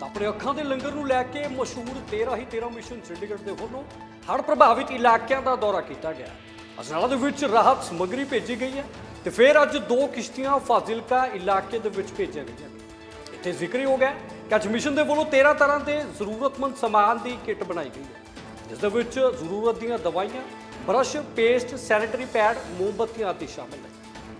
ਤਾਂ ਆਪਣੇ ਅੱਖਾਂ ਦੇ ਲੰਗਰ ਨੂੰ ਲੈ ਕੇ ਮਸ਼ਹੂਰ 13 ਹੀ 13 ਮਿਸ਼ਨ ਚੰਡੀਗੜ੍ਹ ਦੇ ਵੱਲੋਂ ਹੜ੍ਹ ਪ੍ਰਭਾਵਿਤ ਇਲਾਕਿਆਂ ਦਾ ਦੌਰਾ ਕੀਤਾ ਗਿਆ। ਅਜਨਾਲਾ ਦੇ ਵਿੱਚ ਰਾਹਤ ਸਮੱਗਰੀ ਭੇਜੀ ਗਈ ਹੈ ਤੇ ਫਿਰ ਅੱਜ ਦੋ ਕਿਸ਼ਤੀਆਂ ਫਾਜ਼ਿਲਕਾ ਇਲਾਕੇ ਦੇ ਵਿੱਚ ਭੇਜੀਆਂ ਗਈਆਂ ਨੇ। ਇੱਥੇ ਜ਼ਿਕਰ ਹੀ ਹੋ ਗਿਆ ਕਿ ਅੱਜ ਮਿਸ਼ਨ ਦੇ ਵੱਲੋਂ 13 ਤਰ੍ਹਾਂ ਦੇ ਜ਼ਰੂਰਤਮੰਦ ਸਮਾਨ ਦੀ ਕਿੱਟ ਬਣਾਈ ਗਈ ਹੈ। ਜਿਸ ਦੇ ਵਿੱਚ ਜ਼ਰੂਰਤ ਦੀਆਂ ਦਵਾਈਆਂ, ਬਰਸ਼, ਪੇਸਟ, ਸੈਨੀਟਰੀ ਪੈਡ, ਮੋਮਬੱਤੀਆਂ ਆਦਿ ਸ਼ਾਮਲ ਹੈ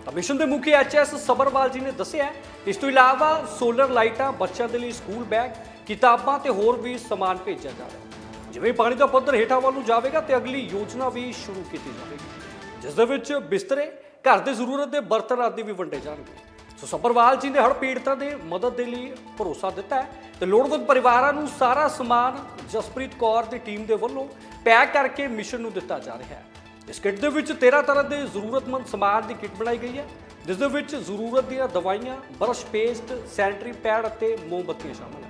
ਤਾਂ ਮਿਸ਼ਨ ਦੇ ਮੁਖੀ ਐਚਐਸ ਸਬਰਵਾਲ ਜੀ ਨੇ ਦੱਸਿਆ ਇਸ ਤੋਂ ਇਲਾਵਾ ਸੋਲਰ ਲਾਈਟਾਂ ਬੱਚਿਆਂ ਦੇ ਲਈ ਸਕੂਲ ਬੈਗ, ਕਿਤਾਬਾਂ ਤੇ ਹੋਰ ਵੀ ਸਮਾਨ ਭੇਜਿਆ ਜਾ ਰਿਹਾ ਜਿਵੇਂ ਪਾਣੀ ਦਾ ਪੱਧਰ ਹੇਠਾਂ ਵੱਲ ਨੂੰ ਜਾਵੇਗਾ ਤੇ ਅਗਲੀ ਯੋਜਨਾ ਵੀ ਸ਼ੁਰੂ ਕੀਤੀ ਜਾਵੇਗੀ। ਜਿਸ ਦੇ ਵਿੱਚ ਬਿਸਤਰੇ, ਘਰ ਦੇ ਜ਼ਰੂਰਤ ਦੇ ਬਰਤਨ ਆਦਿ ਵੀ ਵੰਡੇ ਜਾਣਗੇ। ਸੋ ਸੱਭਰਵਾਲ ਜੀ ਨੇ ਹੜ੍ਹ ਪੀੜਤਾਂ ਦੇ ਮਦਦ ਦੇ ਲਈ ਭਰੋਸਾ ਦਿੱਤਾ ਹੈ ਤੇ ਲੋੜਵੰਦ ਪਰਿਵਾਰਾਂ ਨੂੰ ਸਾਰਾ ਸਮਾਨ ਜਸਪ੍ਰੀਤ ਕੌਰ ਦੀ ਟੀਮ ਦੇ ਵੱਲੋਂ ਪੈਕ ਕਰਕੇ ਮਿਸ਼ਨ ਨੂੰ ਦਿੱਤਾ ਜਾ ਰਿਹਾ ਹੈ। ਇਸ ਕਿੱਟ ਦੇ ਵਿੱਚ 13 ਤਰ੍ਹਾਂ ਦੇ ਜ਼ਰੂਰਤਮੰਦ ਸਮਾਨ ਦੀ ਕਿੱਟ ਬਣਾਈ ਗਈ ਹੈ, ਜਿਸ ਦੇ ਵਿੱਚ ਜ਼ਰੂਰਤ ਦੀਆਂ ਦਵਾਈਆਂ, ਬਰਸ਼ ਪੇਸਟ, ਸੈਨੀਟਰੀ ਪੈਡ ਅਤੇ ਮੋਮਬੱਤੀਆਂ ਸ਼ਾਮਲ ਹਨ।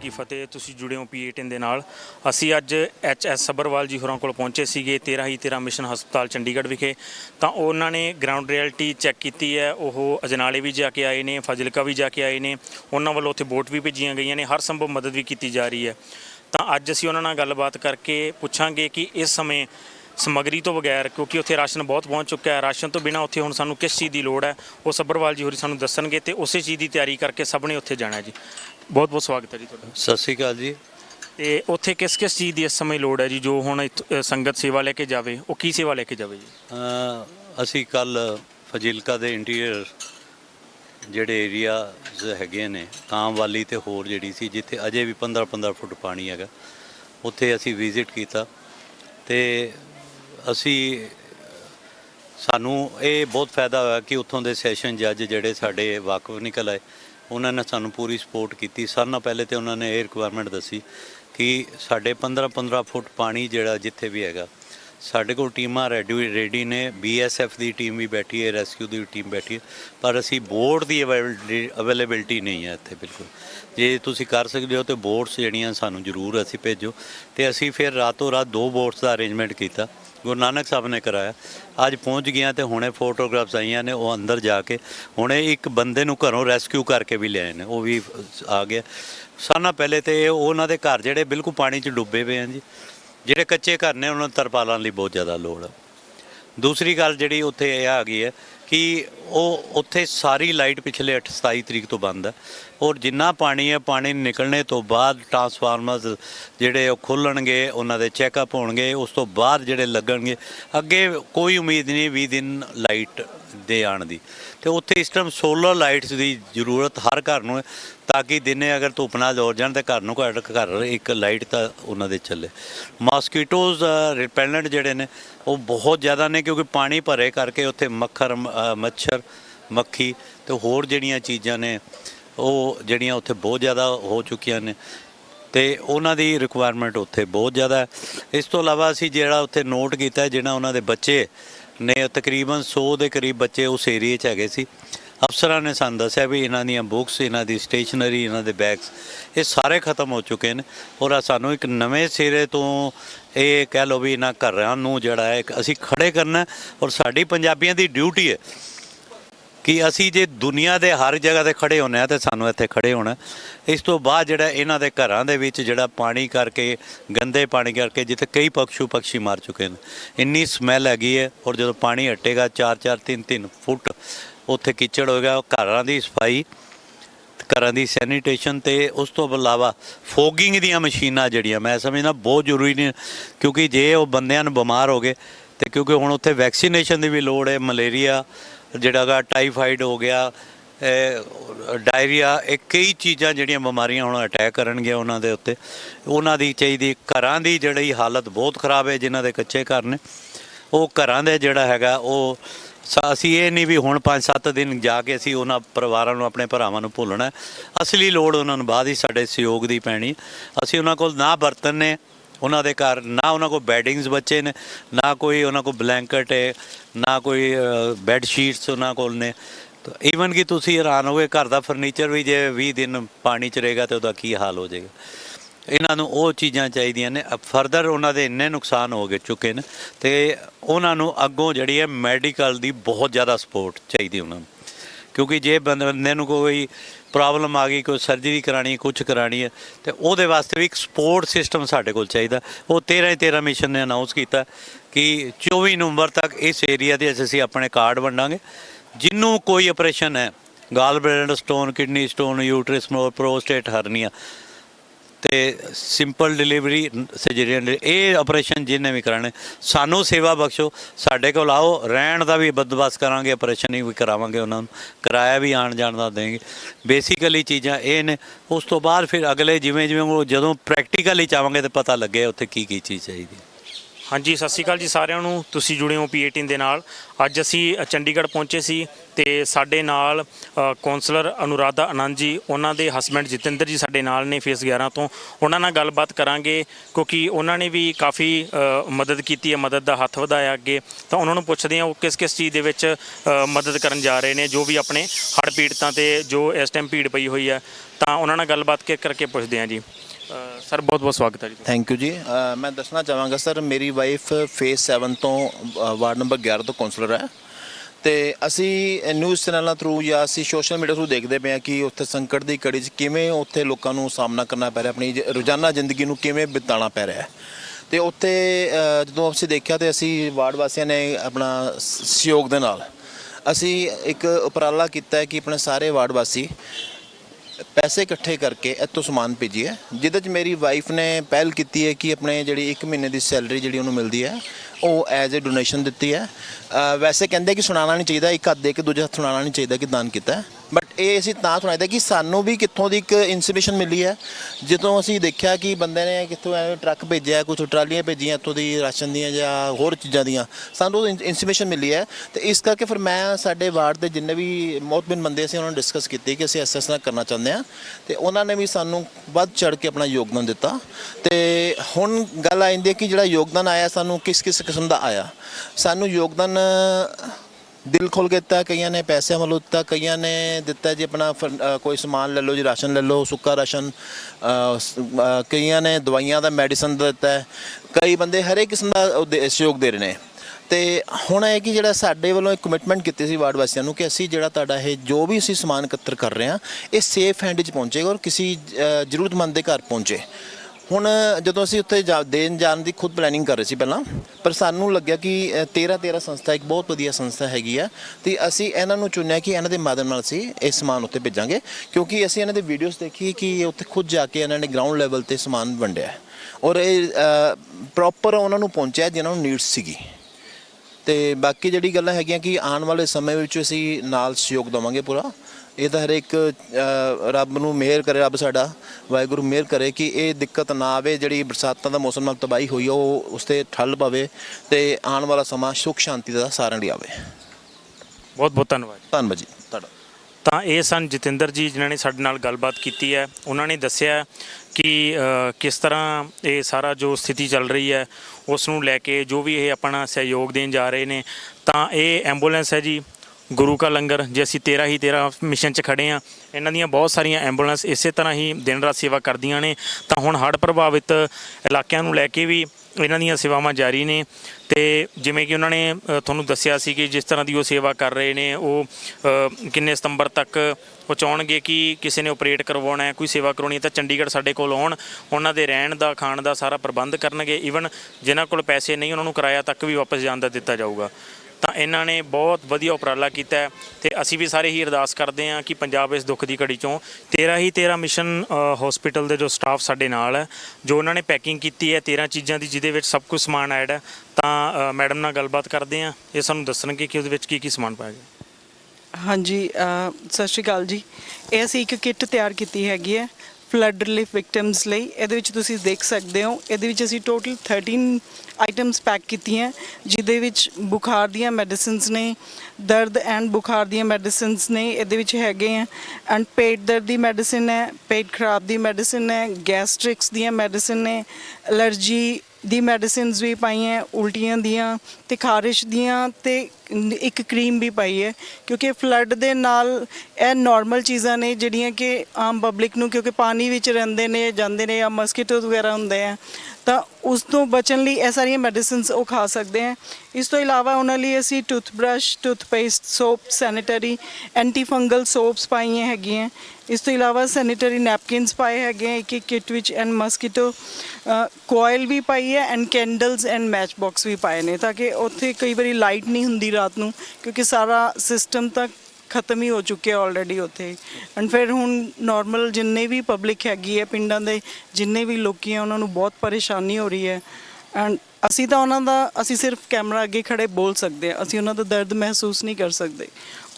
ਕੀ ਫਤਿਹ, ਤੁਸੀਂ ਜੁੜੇ ਹੋ ਪੀ18 ਦੇ ਨਾਲ। ਅਸੀਂ ਅੱਜ ਐਚ ਐਸ ਸਬਰਵਾਲ ਜੀ ਹੋਰਾਂ ਕੋਲ ਪਹੁੰਚੇ ਸੀਗੇ 13 ਹੀ 13 ਮਿਸ਼ਨ ਹਸਪਤਾਲ ਚੰਡੀਗੜ੍ਹ ਵਿਖੇ। ਤਾਂ ਉਹਨਾਂ ਨੇ ਗਰਾਊਂਡ ਰਿਐਲਿਟੀ ਚੈੱਕ ਕੀਤੀ ਹੈ, ਉਹ ਅਜਨਾਲੇ ਵੀ ਜਾ ਕੇ ਆਏ ਨੇ, ਫਾਜ਼ਿਲਕਾ ਵੀ ਜਾ ਕੇ ਆਏ ਨੇ। ਉਹਨਾਂ ਵੱਲੋਂ ਉੱਥੇ ਬੋਟ ਵੀ ਭੇਜੀਆਂ ਗਈਆਂ ਨੇ, ਹਰ ਸੰਭਵ ਮਦਦ ਵੀ ਕੀਤੀ ਜਾ ਰਹੀ ਹੈ। ਤਾਂ ਅੱਜ ਅਸੀਂ ਉਹਨਾਂ ਨਾਲ ਗੱਲਬਾਤ ਕਰਕੇ ਪੁੱਛਾਂਗੇ ਕਿ ਇਸ ਸਮੇਂ ਸਮੱਗਰੀ ਤੋਂ ਬਗੈਰ ਕਿਉਂਕਿ ਉੱਥੇ ਰਾਸ਼ਨ ਬਹੁਤ ਪਹੁੰਚ ਚੁੱਕਾ ਹੈ ਰਾਸ਼ਨ ਤੋਂ ਬਿਨਾ ਉੱਥੇ ਹੁਣ ਸਾਨੂੰ ਕਿਸ ਚੀਜ਼ ਦੀ ਲੋੜ ਹੈ ਉਹ ਸਬਰਵਾਲ ਜੀ ਹੋਰੀ ਸਾਨੂੰ ਦੱਸਣਗੇ ਤੇ ਉਸੇ ਚੀਜ਼ ਦੀ ਤਿਆਰੀ ਕਰਕੇ ਸਭ ਨੇ ਉੱਥੇ ਜਾਣਾ ਹੈ ਜੀ। ਬਹੁਤ ਬਹੁਤ ਸਵਾਗਤ ਹੈ ਜੀ ਤੁਹਾਡਾ। ਸਤਿ ਸ਼੍ਰੀ ਅਕਾਲ ਜੀ। ਤੇ ਉੱਥੇ ਕਿਸ ਕਿਸ ਚੀਜ਼ ਦੀ ਇਸ ਸਮੇਂ ਲੋੜ ਹੈ ਜੀ ਜੋ ਹੁਣ ਇੱਥ- ਅ, ਸੰਗਤ ਸੇਵਾ ਲੈ ਕੇ ਜਾਵੇ ਉਹ ਕੀ ਸੇਵਾ ਲੈ ਕੇ ਜਾਵੇ ਜੀ? ਅਸੀਂ ਕੱਲ ਫਜ਼ਿਲਕਾ ਦੇ ਇੰਟੀਰੀਅਰ ਜਿਹੜੇ ਏਰੀਆ ਹੈਗੇ ਨੇ ਕਾਮ ਵਾਲੀ ਤੇ ਹੋਰ ਜਿਹੜੀ ਸੀ, ਜਿੱਥੇ ਅਜੇ ਵੀ 15-15 ਫੁੱਟ ਪਾਣੀ ਹੈਗਾ, ਉੱਥੇ ਅਸੀਂ ਵਿਜ਼ਿਟ ਕੀਤਾ ਤੇ ਅਸੀਂ, ਸਾਨੂੰ ਇਹ ਬਹੁਤ ਫਾਇਦਾ ਹੋਇਆ ਕਿ ਉੱਥੋਂ ਦੇ ਸੈਸ਼ਨ ਜੱਜ ਜਿਹੜੇ ਸਾਡੇ ਵਾਕਫ ਨਿਕਲ ਆਏ, ਉਹਨਾਂ ਨੇ ਸਾਨੂੰ ਪੂਰੀ ਸਪੋਰਟ ਕੀਤੀ। ਸਾਰਿਆਂ ਨਾਲ ਪਹਿਲੇ ਤੇ ਉਹਨਾਂ ਨੇ ਇਹ ਰਿਕੁਆਇਰਮੈਂਟ ਦੱਸੀ ਕਿ ਸਾਡੇ 15-15 ਫੁੱਟ ਪਾਣੀ ਜਿਹੜਾ ਜਿੱਥੇ ਵੀ ਹੈਗਾ ਸਾਡੇ ਕੋਲ ਟੀਮਾਂ ਰੈਡੀ ਰੈਡੀ ਨੇ ਬੀਐਸਐਫ ਦੀ ਟੀਮ ਵੀ ਬੈਠੀ ਹੈ ਰੈਸਕਿਊ ਦੀ ਟੀਮ ਬੈਠੀ ਹੈ, ਪਰ ਅਸੀਂ ਬੋਰਡ ਦੀ ਅਵੇਲੇਬਿਲਟੀ ਨਹੀਂ ਹੈ ਇੱਥੇ, ਬਿਲਕੁਲ। ਜੇ ਤੁਸੀਂ ਕਰ ਸਕਦੇ ਹੋ ਤੇ ਬੋਟਸ ਜਿਹੜੀਆਂ ਸਾਨੂੰ ਜ਼ਰੂਰ ਅਸੀਂ ਭੇਜੋ। ਤੇ ਅਸੀਂ ਫਿਰ ਰਾਤੋਂ ਰਾਤ ਦੋ ਬੋਟਸ ਦਾ ਅਰੇਂਜਮੈਂਟ ਕੀਤਾ। ਗੁਰੂ ਨਾਨਕ ਸਾਹਿਬ ਨੇ ਕਰਾਇਆ। ਅੱਜ ਪਹੁੰਚ ਗਿਆ ਤੇ ਹੁਣੇ ਫੋਟੋਗ੍ਰਾਫਸ ਆਈਆਂ ਨੇ, ਉਹ ਅੰਦਰ ਜਾ ਕੇ ਹੁਣੇ ਇੱਕ ਬੰਦੇ ਨੂੰ ਘਰੋਂ ਰੈਸਕਿਊ ਕਰਕੇ ਵੀ ਲਿਆਏ ਨੇ, ਉਹ ਵੀ ਆ ਗਿਆ। ਸਾਨਾ ਪਹਿਲੇ ਤੇ ਇਹ, ਉਹਨਾਂ ਦੇ ਘਰ ਜਿਹੜੇ ਬਿਲਕੁਲ ਪਾਣੀ 'ਚ ਡੁੱਬੇ ਪਏ ਆ ਜੀ। ਜਿਹੜੇ ਕੱਚੇ ਘਰ ਨੇ, ਉਹਨਾਂ ਨੂੰ ਤਰਪਾਲਾਂ ਲਈ ਬਹੁਤ ਜ਼ਿਆਦਾ ਲੋੜ ਹੈ ਦੂਸਰੀ ਗੱਲ ਜਿਹੜੀ ਉੱਥੇ ਇਹ ਆ ਗਈ ਹੈ ਕਿ ਉਹ ਉੱਥੇ ਸਾਰੀ ਲਾਈਟ ਪਿਛਲੇ 8 27 ਤਰੀਕ ਤੋਂ ਬੰਦ ਹੈ ਔਰ ਜਿੰਨਾ ਪਾਣੀ ਹੈ, ਪਾਣੀ ਨਿਕਲਣੇ ਤੋਂ ਬਾਅਦ ਟਰਾਂਸਫਾਰਮਰਸ ਜਿਹੜੇ ਉਹ ਖੁੱਲਣਗੇ, ਉਹਨਾਂ ਦੇ ਚੈੱਕਅਪ ਹੋਣਗੇ, ਉਸ ਤੋਂ ਬਾਅਦ ਜਿਹੜੇ ਲੱਗਣਗੇ। ਅੱਗੇ ਕੋਈ ਉਮੀਦ ਨਹੀਂ 20 ਦਿਨ ਲਾਈਟ ਦੇ ਆਣ ਦੀ। ਤੇ ਉੱਥੇ ਇਸ ਟਾਈਮ ਸੋਲਰ ਲਾਈਟਸ ਦੀ ਜ਼ਰੂਰਤ ਹਰ ਘਰ ਨੂੰ ਹੈ ਤਾਂ ਕਿ ਦਿਨੇ ਅਗਰ ਧੁੱਪ ਨਾਲ ਦੌੜ ਜਾਣ ਤਾਂ ਘਰ ਨੂੰ ਘੱਟ ਘਰ ਇੱਕ ਲਾਈਟ ਤਾਂ ਉਹਨਾਂ ਦੇ ਚੱਲੇ। ਮਸਕੀਟੋਜ਼ ਰਿਪੈਲੈਂਟ ਜਿਹੜੇ ਨੇ ਉਹ ਬਹੁਤ ਜ਼ਿਆਦਾ ਨੇ ਕਿਉਂਕਿ ਪਾਣੀ ਭਰੇ ਕਰਕੇ ਉੱਥੇ ਮੱਖਰ ਮੱਛਰ ਮੱਖੀ ਤੇ ਹੋਰ ਜਿਹੜੀਆਂ ਚੀਜ਼ਾਂ ਨੇ ਉਹ ਜਿਹੜੀਆਂ ਉੱਥੇ ਬਹੁਤ ਜ਼ਿਆਦਾ ਹੋ ਚੁੱਕੀਆਂ ਨੇ। ਤੇ ਉਹਨਾਂ ਦੀ ਰਿਕੁਆਇਰਮੈਂਟ ਉੱਥੇ ਬਹੁਤ ਜ਼ਿਆਦਾ ਹੈ। ਇਸ ਤੋਂ ਇਲਾਵਾ ਅਸੀਂ ਜਿਹੜਾ ਉੱਥੇ ਨੋਟ ਕੀਤਾ ਹੈ, ਜਿਹੜਾ ਉਹਨਾਂ ਦੇ ਬੱਚੇ ਨੇ ਤਕਰੀਬਨ 100 ਦੇ ਕਰੀਬ ਬੱਚੇ ਉਸ ਏਰੀਏ 'ਚ ਹੈਗੇ ਸੀ। ਅਫਸਰਾਂ ਨੇ ਸਾਨੂੰ ਦੱਸਿਆ ਵੀ ਇਹਨਾਂ ਦੀਆਂ ਬੁੱਕਸ, ਇਹਨਾਂ ਦੀ ਸਟੇਸ਼ਨਰੀ, ਇਹਨਾਂ ਦੇ ਬੈਗਸ, ਇਹ ਸਾਰੇ ਖਤਮ ਹੋ ਚੁੱਕੇ ਨੇ ਔਰ ਸਾਨੂੰ ਇੱਕ ਨਵੇਂ ਸਿਰੇ ਤੋਂ ਇਹ ਕਹਿ ਲਓ ਵੀ ਇਹਨਾਂ ਘਰਾਂ ਨੂੰ ਜਿਹੜਾ ਹੈ ਅਸੀਂ ਖੜੇ ਕਰਨਾ ਔਰ ਸਾਡੀ ਪੰਜਾਬੀਆਂ ਦੀ ਡਿਊਟੀ ਹੈ। ਕਿ ਅਸੀਂ ਜੇ ਦੁਨੀਆ ਦੇ ਹਰ ਜਗ੍ਹਾ ਤੇ ਖੜੇ ਹੋਣੇ ਆ ਤੇ ਸਾਨੂੰ ਇੱਥੇ ਖੜੇ ਹੋਣਾ। ਇਸ ਤੋਂ ਬਾਅਦ ਜਿਹੜਾ ਇਹਨਾਂ ਦੇ ਘਰਾਂ ਦੇ ਵਿੱਚ ਜਿਹੜਾ ਪਾਣੀ ਕਰਕੇ, ਗੰਦੇ ਪਾਣੀ ਕਰਕੇ ਜਿੱਥੇ ਕਈ ਪਕਸ਼ੂ ਪਕਸ਼ੀ ਮਰ ਚੁੱਕੇ ਨੇ। ਇੰਨੀ ਸਮੈਲ ਹੈਗੀ ਹੈ ਔਰ ਜਦੋਂ ਪਾਣੀ ਹਟੇਗਾ 4-4 3-3 ਫੁੱਟ ਉੱਥੇ ਕੀਚੜ ਹੋਏਗਾ ਘਰਾਂ ਦੀ ਸਫ਼ਾਈ, ਘਰਾਂ ਦੀ ਸੈਨੀਟੇਸ਼ਨ ਤੇ ਉਸ ਤੋਂ ਇਲਾਵਾ ਫੋਗਿੰਗ ਦੀਆਂ ਮਸ਼ੀਨਾਂ ਜਿਹੜੀਆਂ, ਮੈਂ ਸਮਝਦਾ ਬਹੁਤ ਜ਼ਰੂਰੀ ਨੇ ਕਿਉਂਕਿ ਜੇ ਉਹ ਬੰਦਿਆਂ ਨੂੰ ਬਿਮਾਰ ਹੋ ਗਏ ਤੇ ਕਿਉਂਕਿ ਹੁਣ ਉੱਥੇ ਵੈਕਸੀਨੇਸ਼ਨ ਦੀ ਵੀ ਲੋੜ ਹੈ, ਮਲੇਰੀਆ ਜਿਹੜਾ ਗਾ ਟਾਈਫਾਈਡ ਹੋ ਗਿਆ ਡਾਇਰੀਆ, ਇਹ ਕਈ ਚੀਜ਼ਾਂ ਜਿਹੜੀਆਂ ਬਿਮਾਰੀਆਂ ਹੁਣ ਅਟੈਕ ਕਰਨਗੀਆਂ ਉਹਨਾਂ ਦੇ ਉੱਤੇ। ਉਹਨਾਂ ਦੀ ਚਾਹੀਦੀ, ਘਰਾਂ ਦੀ ਜਿਹੜੀ ਹਾਲਤ ਬਹੁਤ ਖਰਾਬ ਹੈ ਜਿਨ੍ਹਾਂ ਦੇ ਕੱਚੇ ਘਰ ਨੇ। ਉਹ ਘਰਾਂ ਦੇ ਜਿਹੜਾ ਹੈਗਾ, ਉਹ ਸ- ਅਸੀਂ ਇਹ ਨਹੀਂ ਵੀ ਹੁਣ 5-7 ਦਿਨ ਜਾ ਕੇ ਅਸੀਂ ਉਹਨਾਂ ਪਰਿਵਾਰਾਂ ਨੂੰ, ਆਪਣੇ ਭਰਾਵਾਂ ਨੂੰ ਭੁੱਲਣਾ ਅਸਲੀ ਲੋੜ ਉਹਨਾਂ ਨੂੰ ਬਾਅਦ ਹੀ ਸਾਡੇ ਸਹਿਯੋਗ ਦੀ ਪੈਣੀ ਅਸੀਂ ਉਹਨਾਂ ਕੋਲ ਨਾ ਬਰਤਨ ਨੇ ਉਹਨਾਂ ਦੇ ਘਰ ਨਾ ਉਹਨਾਂ ਕੋਲ ਬੈਡਿੰਗਸ ਬੱਚੇ ਨੇ, ਨਾ ਕੋਈ ਉਹਨਾਂ ਕੋਲ ਬਲੈਂਕਟ ਹੈ ਨਾ ਕੋਈ ਬੈੱਡ ਸ਼ੀਟਸ ਉਹਨਾਂ ਕੋਲ ਨੇ। ਈਵਨ ਕਿ ਤੁਸੀਂ ਹੈਰਾਨ ਹੋਵੇ ਘਰ ਦਾ ਫਰਨੀਚਰ ਵੀ ਜੇ 20 ਦਿਨ ਪਾਣੀ ਚ ਰਹੇਗਾ ਤੇ ਉਹਦਾ ਕੀ ਹਾਲ ਹੋ ਜਾਏਗਾ। ਇਹਨਾਂ ਨੂੰ ਉਹ ਚੀਜ਼ਾਂ ਚਾਹੀਦੀਆਂ ਨੇ। ਫਰਦਰ ਉਹਨਾਂ ਦੇ ਇੰਨੇ ਨੁਕਸਾਨ ਹੋ ਗਏ ਚੁੱਕੇ ਨੇ ਤੇ ਉਹਨਾਂ ਨੂੰ ਅੱਗੋਂ ਜਿਹੜੀ ਹੈ ਮੈਡੀਕਲ ਦੀ ਬਹੁਤ ਜ਼ਿਆਦਾ ਸਪੋਰਟ ਚਾਹੀਦੀ ਉਹਨਾਂ ਨੂੰ। ਕਿਉਂਕਿ ਜੇ ਬੰਦੇ ਨੂੰ ਕੋਈ ਪ੍ਰੋਬਲਮ ਆ ਗਈ, ਕੋਈ ਸਰਜਰੀ ਕਰਾਣੀ ਕੁਝ ਕਰਾਣੀ ਹੈ, ਤੇ ਉਹਦੇ ਵਾਸਤੇ ਵੀ ਇੱਕ ਸਪੋਰਟ ਸਿਸਟਮ ਸਾਡੇ ਕੋਲ ਚਾਹੀਦਾ। ਉਹ 13 ਹੀ 13 ਮਿਸ਼ਨ ਨੇ ਅਨਾਉਂਸ ਕੀਤਾ ਕਿ 24 ਨਵੰਬਰ ਤੱਕ ਇਸ ਏਰੀਆ ਦੇ ਵਿੱਚ ਅਸੀਂ ਆਪਣੇ ਕਾਰਡ ਵੰਡਾਂਗੇ। ਜਿੰਨੂੰ ਕੋਈ ਆਪਰੇਸ਼ਨ ਹੈ gall bladder stone kidney stone uterus prostate hernia ਤੇ ਸਿੰਪਲ ਡਿਲੀਵਰੀ ਸਰਜਰੀਅਨ ਇਹ ਆਪਰੇਸ਼ਨ ਜਿੰਨੇ ਵੀ ਕਰਾਣੇ ਸਾਨੂੰ ਸੇਵਾ ਬਖਸ਼ੋ। ਸਾਡੇ ਕੋਲ ਆਓ, ਰਹਿਣ ਦਾ ਵੀ ਬੰਦੋਬਸਤ ਕਰਾਂਗੇ ਆਪਰੇਸ਼ਨ ਵੀ ਕਰਾਵਾਂਗੇ ਉਹਨਾਂ ਨੂੰ। ਕਿਰਾਇਆ ਵੀ ਆਣ ਜਾਣ ਦਾ ਦੇਂਗੇ ਬੇਸਿਕਲੀ ਚੀਜ਼ਾਂ ਇਹ ਨੇ। ਉਸ ਤੋਂ ਬਾਅਦ ਫਿਰ ਅਗਲੇ ਜਿਵੇਂ ਜਿਵੇਂ ਉਹ ਜਦੋਂ ਪ੍ਰੈਕਟੀਕਲੀ ਚਾਹਾਂਗੇ ਤੇ ਪਤਾ ਲੱਗੇ ਉੱਥੇ ਕੀ ਕੀ ਚੀਜ਼ ਚਾਹੀਦੀ ਹਾਂਜੀ ਸਤਿ ਸ਼੍ਰੀ ਅਕਾਲ ਜੀ ਸਾਰਿਆਂ ਨੂੰ। ਤੁਸੀਂ ਜੁੜੇ ਹੋ P18 ਦੇ ਨਾਲ। ਅੱਜ ਅਸੀਂ ਚੰਡੀਗੜ੍ਹ ਪਹੁੰਚੇ ਸੀ ਤੇ ਸਾਡੇ ਨਾਲ ਅ, ਕੌਂਸਲਰ ਅਨੁਰਾਧਾ ਆਨੰਦ ਜੀ ਉਹਨਾਂ ਦੇ ਹਸਬੰਡ ਜਤਿੰਦਰ ਜੀ ਸਾਡੇ ਨਾਲ ਨੇ ਫੇਸ 11 ਤੋਂ। ਉਹਨਾਂ ਨਾਲ ਗੱਲਬਾਤ ਕਰਾਂਗੇ ਕਿਉਂਕਿ ਉਹਨਾਂ ਨੇ ਵੀ ਕਾਫੀ ਮਦਦ ਕੀਤੀ ਹੈ ਮਦਦ ਦਾ ਹੱਥ ਵਧਾਇਆ ਅੱਗੇ। ਤਾਂ ਉਹਨਾਂ ਨੂੰ ਪੁੱਛਦੇ ਹਾਂ ਉਹ ਕਿਸ ਕਿਸ ਚੀਜ਼ ਦੇ ਵਿੱਚ ਮਦਦ ਕਰਨ ਜਾ ਰਹੇ ਨੇ ਜੋ ਵੀ ਆਪਣੇ ਹੜ੍ਹ ਪੀੜਤਾਂ ਤੇ ਜੋ ਇਸ ਟਾਈਮ ਭੀੜ ਪਈ ਹੋਈ ਹੈ। ਤਾਂ ਉਹਨਾਂ ਨਾਲ ਗੱਲਬਾਤ ਕੇ- ਕਰਕੇ ਪੁੱਛਦੇ ਹਾਂ ਜੀ। ਸਰ ਬਹੁਤ ਬਹੁਤ ਸਵਾਗਤ ਹੈ ਜੀ ਥੈਂਕ ਯੂ ਜੀ। ਅ, ਮੈਂ ਦੱਸਣਾ ਚਾਹਾਂਗਾ ਸਰ ਮੇਰੀ ਵਾਈਫ ਫੇਸ 7 ਤੋਂ ਅ, ਵਾਰਡ ਨੰਬਰ 11 ਤੋਂ ਕਾਉਂਸਲਰ ਹੈ। ਤੇ ਅਸੀਂ ਨਿਊਜ਼ ਚੈਨਲਾਂ ਥਰੂ ਜਾਂ ਅਸੀਂ ਸੋਸ਼ਲ ਮੀਡੀਆ ਥਰੂ ਦੇਖਦੇ ਪਏ ਹਾਂ ਕਿ ਉੱਥੇ ਸੰਕਟ ਦੀ ਕੜੀ 'ਚ ਕਿਵੇਂ ਉੱਥੇ ਲੋਕਾਂ ਨੂੰ ਸਾਹਮਣਾ ਕਰਨਾ ਪੈ ਰਿਹਾ ਆਪਣੀ ਜ- ਰੋਜ਼ਾਨਾ ਜ਼ਿੰਦਗੀ ਨੂੰ ਕਿਵੇਂ ਬਿਤਾਉਣਾ ਪੈ ਰਿਹਾ ਹੈ। ਤੇ ਉੱਥੇ ਅ, ਜਦੋਂ ਅਸੀਂ ਦੇਖਿਆ ਤੇ ਅਸੀਂ ਵਾਰਡ ਵਾਸੀਆਂ ਨੇ ਆਪਣਾ ਸ- ਸਹਿਯੋਗ ਦੇ ਨਾਲ ਅਸੀਂ ਇੱਕ ਉਪਰਾਲਾ ਕੀਤਾ ਹੈ ਕਿ ਆਪਣੇ ਸਾਰੇ ਵਾਰਡ ਵਾਸੀ ਪੈਸੇ ਇਕੱਠੇ ਕਰਕੇ ਇੱਥੋਂ ਸਮਾਨ ਭੇਜੀਏ ਜਿਹਦੇ 'ਚ ਮੇਰੀ ਵਾਈਫ ਨੇ ਪਹਿਲ ਕੀਤੀ ਹੈ ਕਿ ਆਪਣੇ ਜਿਹੜੀ 1 ਮਹੀਨੇ ਦੀ ਸੈਲਰੀ ਜਿਹੜੀ ਉਹਨੂੰ ਮਿਲਦੀ ਹੈ ਉਹ ਐਜ਼ ਅ ਡੋਨੇਸ਼ਨ ਦਿੱਤੀ ਹੈ। ਅ, ਵੈਸੇ ਕਹਿੰਦੇ ਕਿ ਸੁਣਾਉਣਾ ਨਹੀਂ ਚਾਹੀਦਾ ਇੱਕ ਹੱਥ ਦੇ ਕੇ ਦੂਜੇ ਹੱਥ ਸੁਣਾਉਣਾ ਨਹੀਂ ਚਾਹੀਦਾ ਕਿ ਦਾਨ ਕੀਤਾ ਬਟ ਇਹ ਅਸੀਂ ਤਾਂ ਸੁਣਾਈਦਾ ਕਿ ਸਾਨੂੰ ਵੀ ਕਿੱਥੋਂ ਦੀ ਇੱਕ ਇਨਫੋਰਮੇਸ਼ਨ ਮਿਲੀ ਹੈ। ਜਦੋਂ ਅਸੀਂ ਦੇਖਿਆ ਕਿ ਬੰਦੇ ਨੇ ਕਿੱਥੋਂ ਐਵੇਂ ਟਰੱਕ ਭੇਜਿਆ ਕੁਝ ਟਰਾਲੀਆਂ ਭੇਜੀਆਂ, ਇੱਥੋਂ ਦੀ ਰਾਸ਼ਨ ਦੀਆਂ ਜਾਂ ਹੋਰ ਚੀਜ਼ਾਂ ਦੀਆਂ, ਸਾਨੂੰ ਇਨਫੋਰਮੇਸ਼ਨ ਮਿਲੀ ਹੈ। ਤੇ ਇਸ ਕਰਕੇ ਫਿਰ ਮੈਂ ਸਾਡੇ ਵਾਰਡ ਦੇ ਜਿੰਨੇ ਵੀ ਮੌਤਬਿਨ ਬੰਦੇ ਸੀ, ਉਹਨਾਂ ਨੂੰ ਡਿਸਕਸ ਕੀਤੀ ਕਿ ਅਸੀਂ ਐਸ ਨਾਲ ਕਰਨਾ ਚਾਹੁੰਦੇ ਹਾਂ। ਤੇ ਉਹਨਾਂ ਨੇ ਵੀ ਸਾਨੂੰ ਵੱਧ ਚੜ ਕੇ ਆਪਣਾ ਯੋਗਦਾਨ ਦਿੱਤਾ। ਤੇ ਹੁਣ ਗੱਲ ਆ ਜਾਂਦੀ ਹੈ ਕਿ ਜਿਹੜਾ ਯੋਗਦਾਨ ਆਇਆ, ਸਾਨੂੰ ਕਿਸ ਕਿਸ ਕਿਸਮ ਦਾ ਆਇਆ। ਸਾਨੂੰ ਯੋਗਦਾਨ ਦਿਲ ਖੋਲ ਕੇ ਦਿੱਤਾ ਕਈਆਂ ਨੇ ਪੈਸੇ ਵੱਲੋਂ ਦਿੱਤਾ ਕਈਆਂ ਨੇ ਦਿੱਤਾ ਜੀ ਆਪਣਾ ਫਰ- ਅ, ਕੋਈ ਸਮਾਨ ਲੈ ਲਓ ਜੀ ਰਾਸ਼ਨ ਲੈ ਲਓ ਸੁੱਕਾ ਰਾਸ਼ਨ ਅ, ਸ- ਅ, ਕਈਆਂ ਨੇ ਦਵਾਈਆਂ ਦਾ ਮੈਡੀਸਨ ਦਾ ਦਿੱਤਾ ਹੈ। ਕਈ ਬੰਦੇ ਹਰੇਕ ਕਿਸਮ ਦਾ ਉਹ ਦੇ- ਸਹਿਯੋਗ ਦੇ ਰਹੇ ਨੇ ਤੇ ਹੁਣ ਇਹ ਕਿ ਜਿਹੜਾ ਸਾਡੇ ਵੱਲੋਂ ਇੱਕ ਕਮਿਟਮੈਂਟ ਕੀਤੀ ਸੀ ਵਾਰਡ ਵਾਸੀਆਂ ਨੂੰ ਕਿ ਅਸੀਂ ਜਿਹੜਾ ਤੁਹਾਡਾ ਇਹ ਜੋ ਵੀ ਅਸੀਂ ਸਮਾਨ ਇਕੱਤਰ ਕਰ ਰਹੇ ਹਾਂ ਇਹ ਸੇਫ ਹੈਂਡ 'ਚ ਪਹੁੰਚੇਗਾ ਔਰ ਕਿਸੇ ਅ, ਜ਼ਰੂਰਤਮੰਦ ਦੇ ਘਰ ਪਹੁੰਚੇ ਹੁਣ ਜਦੋਂ ਅਸੀਂ ਉੱਥੇ ਜਾ- ਦੇਣ ਜਾਣ ਦੀ ਖੁਦ ਪਲੈਨਿੰਗ ਕਰ ਰਹੇ ਸੀ ਪਹਿਲਾਂ, ਪਰ ਸਾਨੂੰ ਲੱਗਿਆ ਕਿ 13 13 ਸੰਸਥਾ ਇੱਕ ਬਹੁਤ ਵਧੀਆ ਸੰਸਥਾ ਹੈਗੀ ਆ, ਤੇ ਅਸੀਂ ਇਹਨਾਂ ਨੂੰ ਚੁਣਿਆ ਕਿ ਇਹਨਾਂ ਦੇ ਮਾਧਿਅਮ ਨਾਲ ਅਸੀਂ ਇਹ ਸਮਾਨ ਉੱਥੇ ਭੇਜਾਂਗੇ, ਕਿਉਂਕਿ ਅਸੀਂ ਇਹਨਾਂ ਦੇ ਵੀਡੀਓਜ਼ ਦੇਖੀ ਕਿ ਉੱਥੇ ਖੁਦ ਜਾ ਕੇ ਇਹਨਾਂ ਨੇ ਗਰਾਊਂਡ ਲੈਵਲ ਤੇ ਸਮਾਨ ਵੰਡਿਆ ਹੈ। ਔਰ ਇਹ ਪ੍ਰੋਪਰ ਉਹਨਾਂ ਨੂੰ ਪਹੁੰਚਿਆ ਜਿਹਨਾਂ ਨੂੰ ਨੀਡਸ ਸੀਗੀ ਤੇ ਬਾਕੀ ਜਿਹੜੀ ਗੱਲਾਂ ਹੈਗੀਆਂ ਕਿ ਆਉਣ ਵਾਲੇ ਸਮੇਂ ਵਿੱਚ ਅਸੀਂ ਨਾਲ ਸਹਿਯੋਗ ਦੇਵਾਂਗੇ ਪੂਰਾ ਇਹ ਤਾਂ ਹਰੇਕ ਰੱਬ ਨੂੰ ਮਿਹਰ ਕਰੇ ਰੱਬ ਸਾਡਾ ਵਾਹਿਗੁਰੂ ਮਿਹਰ ਕਰੇ ਕਿ ਇਹ ਦਿੱਕਤ ਨਾ ਆਵੇ ਜਿਹੜੀ ਬਰਸਾਤਾਂ ਦਾ ਮੌਸਮ ਨਾਲ ਤਬਾਹੀ ਹੋਈ ਉਹ ਉਸ ਤੇ ਠੱਲ ਪਵੇ ਤੇ ਆਉਣ ਵਾਲਾ ਸਮਾਂ ਸੁੱਖ ਸ਼ਾਂਤੀ ਦਾ ਸਾਰਿਆਂ ਲਈ ਆਵੇ। ਬਹੁਤ ਬਹੁਤ ਧੰਨਵਾਦ ਧੰਨਵਾਦ ਜੀ ਤੁਹਾਡਾ। ਤਾਂ ਇਹ ਸਨ ਜਤਿੰਦਰ ਜੀ ਜਿਨ੍ਹਾਂ ਨੇ ਸਾਡੇ ਨਾਲ ਗੱਲਬਾਤ ਕੀਤੀ ਹੈ। ਉਹਨਾਂ ਨੇ ਦੱਸਿਆ ਕਿ ਕਿਸ ਤਰ੍ਹਾਂ ਇਹ ਸਾਰਾ ਜੋ ਸਥਿਤੀ ਚੱਲ ਰਹੀ ਹੈ ਉਸ ਨੂੰ ਲੈ ਕੇ ਜੋ ਵੀ ਇਹ ਆਪਣਾ ਸਹਿਯੋਗ ਦੇਣ ਜਾ ਰਹੇ ਨੇ ਤਾਂ ਇਹ ਐਂਬੂਲੈਂਸ ਹੈ ਜੀ। ਗੁਰੂ ਕਾ ਲੰਗਰ, ਜੇ ਅਸੀਂ 13 ਹੀ 13 ਮਿਸ਼ਨ 'ਚ ਖੜੇ ਆ ਇਹਨਾਂ ਦੀਆਂ ਬਹੁਤ ਸਾਰੀਆਂ ਐਂਬੂਲੈਂਸ ਇਸੇ ਤਰ੍ਹਾਂ ਹੀ ਦਿਨ ਰਾਤ ਸੇਵਾ ਕਰਦੀਆਂ ਨੇ। ਤਾਂ ਹੁਣ ਹੜ੍ਹ ਪ੍ਰਭਾਵਿਤ ਇਲਾਕਿਆਂ ਨੂੰ ਲੈ ਕੇ ਵੀ ਇਹਨਾਂ ਦੀਆਂ ਸੇਵਾਵਾਂ ਜਾਰੀ ਨੇ ਤੇ ਜਿਵੇਂ ਕਿ ਉਹਨਾਂ ਨੇ ਤੁਹਾਨੂੰ ਦੱਸਿਆ ਸੀ ਕਿ ਜਿਸ ਤਰ੍ਹਾਂ ਦੀ ਉਹ ਸੇਵਾ ਕਰ ਰਹੇ ਨੇ, ਉਹ ਕਿੰਨੇ ਸਤੰਬਰ ਤੱਕ ਪਹੁੰਚਾਉਣਗੇ ਕਿ ਕਿਸੇ ਨੇ ਆਪਰੇਟ ਕਰਵਾਉਣਾ ਹੈ, ਕੋਈ ਸੇਵਾ ਕਰਾਉਣੀ ਹੈ ਤਾਂ ਚੰਡੀਗੜ੍ਹ ਸਾਡੇ ਕੋਲ ਆਉਣ, ਉਹਨਾਂ ਦੇ ਰਹਿਣ ਦਾ, ਖਾਣ ਦਾ ਸਾਰਾ ਪ੍ਰਬੰਧ ਕਰਨਗੇ। ਈਵਨ ਜਿਨ੍ਹਾਂ ਕੋਲ ਪੈਸੇ ਨਹੀਂ, ਉਹਨਾਂ ਨੂੰ ਕਿਰਾਇਆ ਤੱਕ ਵੀ ਵਾਪਸ ਜਾਣ ਦਾ ਦਿੱਤਾ ਜਾਊਗਾ। ਤਾਂ ਇਹਨਾਂ ਨੇ ਬਹੁਤ ਵਧੀਆ ਉਪਰਾਲਾ ਕੀਤਾ ਹੈ ਤੇ ਅਸੀਂ ਵੀ ਸਾਰੇ ਹੀ ਅਰਦਾਸ ਕਰਦੇ ਹਾਂ ਕਿ ਪੰਜਾਬ ਇਸ ਦੁੱਖ ਦੀ ਘੜੀ ਚੋਂ 13 ਹੀ 13 ਮਿਸ਼ਨ ਹਸਪੀਟਲ ਦੇ ਜੋ ਸਟਾਫ ਸਾਡੇ ਨਾਲ ਹੈ, ਜੋ ਉਹਨਾਂ ਨੇ ਪੈਕਿੰਗ ਕੀਤੀ ਹੈ 13 ਚੀਜ਼ਾਂ ਦੀ, ਜਿਹਦੇ ਵਿੱਚ ਸਭ ਕੁਝ ਸਮਾਨ ਐਡ ਹੈ, ਤਾਂ ਮੈਡਮ ਨਾਲ ਗੱਲਬਾਤ ਕਰਦੇ ਹਾਂ। ਇਹ ਸਾਨੂੰ ਦੱਸਣਗੇ ਕਿ ਉਹਦੇ ਵਿੱਚ ਕੀ ਕੀ ਸਮਾਨ ਪਾਇਆ ਗਿਆ। ਹਾਂਜੀ ਅ, ਸਤਿ ਸ਼੍ਰੀ ਅਕਾਲ ਜੀ। ਇਹ ਅਸੀਂ ਇੱਕ ਕਿੱਟ ਤਿਆਰ ਕੀਤੀ ਹੈਗੀ ਹੈ ਫਲੱਡ ਰਿਲੀਫ ਵਿਕਟਮਸ ਲਈ। ਇਹਦੇ ਵਿੱਚ ਤੁਸੀਂ ਦੇਖ ਸਕਦੇ ਹੋ ਇਹਦੇ ਵਿੱਚ ਅਸੀਂ ਟੋਟਲ 13 ਆਈਟਮਸ ਪੈਕ ਕੀਤੀਆਂ ਜਿਹਦੇ ਵਿੱਚ ਬੁਖਾਰ ਦੀਆਂ ਮੈਡੀਸਿਨਸ ਨੇ ਦਰਦ ਐਂਡ ਬੁਖਾਰ ਦੀਆਂ ਮੈਡੀਸਿਨਸ ਨੇ ਇਹਦੇ ਵਿੱਚ ਹੈਗੇ ਆ। ਐਂਡ ਪੇਟ ਦਰਦ ਦੀ ਮੈਡੀਸਿਨ ਹੈ ਪੇਟ ਖਰਾਬ ਦੀ ਮੈਡੀਸਿਨ ਹੈ ਗੈਸਟ੍ਰਿਕਸ ਦੀਆਂ ਮੈਡੀਸਿਨ ਨੇ ਅਲਰਜੀ ਦੀ ਮੈਡੀਸਿਨਸ ਵੀ ਪਾਈਆਂ, ਉਲਟੀਆਂ ਦੀਆਂ ਤੇ ਖਾਰਿਸ਼ ਦੀਆਂ ਤੇ ਇੱਕ ਕਰੀਮ ਵੀ ਪਾਈ ਹੈ, ਕਿਉਂਕਿ ਫਲੱਡ ਦੇ ਨਾਲ ਇਹ ਨਾਰਮਲ ਚੀਜ਼ਾਂ ਨੇ ਜਿਹੜੀਆਂ ਕਿ ਆਮ ਪਬਲਿਕ ਨੂੰ ਕਿਉਂਕਿ ਪਾਣੀ ਵਿੱਚ ਰਹਿੰਦੇ ਨੇ, ਜਾਂਦੇ ਨੇ ਜਾਂ ਮਸਕੀਟੋਜ਼ ਵਗੈਰਾ ਹੁੰਦੇ ਆ ਤਾਂ ਉਸ ਤੋਂ ਬਚਣ ਲਈ ਇਹ ਸਾਰੀਆਂ ਮੈਡੀਸਿਨਸ ਉਹ ਖਾ ਸਕਦੇ ਆ। ਇਸ ਤੋਂ ਇਲਾਵਾ ਉਹਨਾਂ ਲਈ ਅਸੀਂ toothbrush toothpaste soap sanitary anti fungal soaps ਪਾਈਆਂ ਹੈਗੀਆਂ। ਇਸ ਤੋਂ ਇਲਾਵਾ ਸੈਨੀਟਰੀ ਨੈਪਕਿਨਸ ਪਾਏ ਹੈਗੇ ਆ, ਇੱਕ ਇੱਕ ਕਿਟ ਵਿੱਚ ਐਂਡ ਮਸਕੀਟੋ ਕੋਇਲ ਵੀ ਪਾਈ ਹੈ and candles and match box ਵੀ ਪਾਏ ਨੇ, ਤਾਂ ਕਿ ਉੱਥੇ ਕਈ ਵਾਰੀ ਲਾਈਟ ਨਹੀਂ ਹੁੰਦੀ ਰਾਤ ਨੂੰ, ਕਿਉਂਕਿ ਸਾਰਾ ਸਿਸਟਮ ਤਾਂ ਖਤਮ ਹੀ ਹੋ ਚੁੱਕਿਆ ਆਲਰੇਡੀ ਉੱਥੇ। ਐਂਡ ਫਿਰ ਹੁਣ ਨਾਰਮਲ ਜਿੰਨੇ ਵੀ ਪਬਲਿਕ ਹੈਗੀ ਹੈ ਪਿੰਡਾਂ ਦੇ, ਜਿੰਨੇ ਵੀ ਲੋਕੀ ਆ, ਉਹਨਾਂ ਨੂੰ ਬਹੁਤ ਪਰੇਸ਼ਾਨੀ ਹੋ ਰਹੀ ਹੈ। ਐਂਡ ਅਸੀਂ ਤਾਂ ਉਹਨਾਂ ਦਾ, ਅਸੀਂ ਸਿਰਫ ਕੈਮਰਾ ਅੱਗੇ ਖੜੇ ਬੋਲ ਸਕਦੇ ਹਾਂ। ਅਸੀਂ ਉਹਨਾਂ ਦਾ ਦਰਦ ਮਹਿਸੂਸ ਨਹੀਂ ਕਰ ਸਕਦੇ।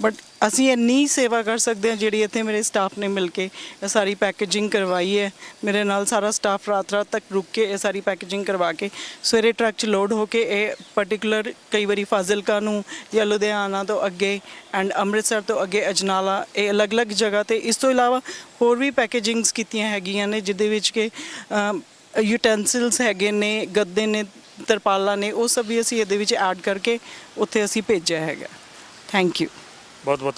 ਬਟ ਅਸੀਂ ਇੰਨੀ ਸੇਵਾ ਕਰ ਸਕਦੇ ਹਾਂ ਜਿਹੜੀ ਇੱਥੇ ਮੇਰੇ ਸਟਾਫ ਨੇ ਮਿਲ ਕੇ ਇਹ ਸਾਰੀ ਪੈਕੇਜਿੰਗ ਕਰਵਾਈ ਹੈ। ਮੇਰੇ ਨਾਲ ਸਾਰਾ ਸਟਾਫ ਰਾਤ ਰਾਤ ਤੱਕ ਰੁਕ ਕੇ ਇਹ ਸਾਰੀ ਪੈਕੇਜਿੰਗ ਕਰਵਾ ਕੇ ਸਵੇਰੇ ਟਰੱਕ 'ਚ ਲੋਡ ਹੋ ਕੇ ਇਹ ਪਾਰਟਿਕੂਲਰ ਕਈ ਵਾਰੀ ਫਾਜ਼ਿਲਕਾ ਨੂੰ ਜਾਂ ਲੁਧਿਆਣਾ ਤੋਂ ਅੱਗੇ ਐਂਡ ਅੰਮ੍ਰਿਤਸਰ ਤੋਂ ਅੱਗੇ ਅਜਨਾਲਾ ਇਹ ਅਲੱਗ-ਅਲੱਗ ਜਗ੍ਹਾ ਤੇ ਇਸ ਤੋਂ ਇਲਾਵਾ ਹੋਰ ਵੀ ਪੈਕੇਜਿੰਗਸ ਕੀਤੀਆਂ ਹੈਗੀਆਂ ਨੇ ਜਿਹਦੇ ਵਿੱਚ ਕਿ ਯੂਟੈਂਸਿਲਸ ਹੈਗੇ ਨੇ, ਗੱਦੇ ਨੇ, ਤਰਪਾਲਾਂ ਨੇ, ਉਹ ਸਭ ਵੀ ਅਸੀਂ ਇਹਦੇ ਵਿੱਚ ਐਡ ਕਰਕੇ ਉੱਥੇ ਅਸੀਂ ਭੇਜਿਆ ਹੈਗਾ। ਥੈਂਕ ਯੂ ਬਹੁਤ ਬਹੁਤ